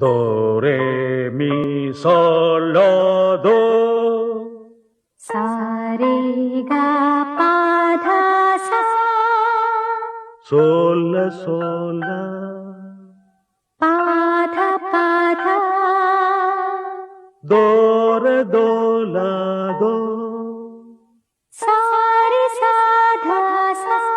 ोरे सोलो सारिगा पाध सोल सोल पाध पाधो दोलो सारि साधलु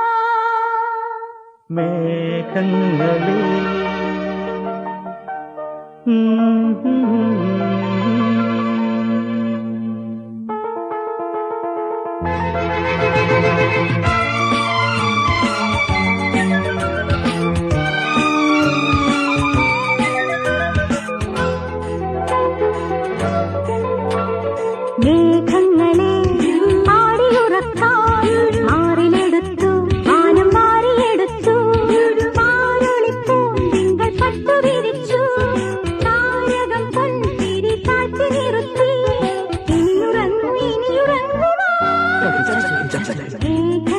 മേഘങ്ങളെ ആടിയുറക്കാൻ 괜찮 아, 괜찮 아,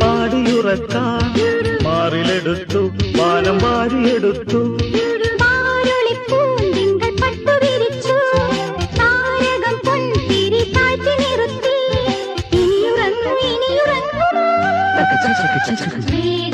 പാടിയുറക്കാൻ മാറിലെടുത്തു വാനം വാരിയെടുത്തു. 체크 체크 체크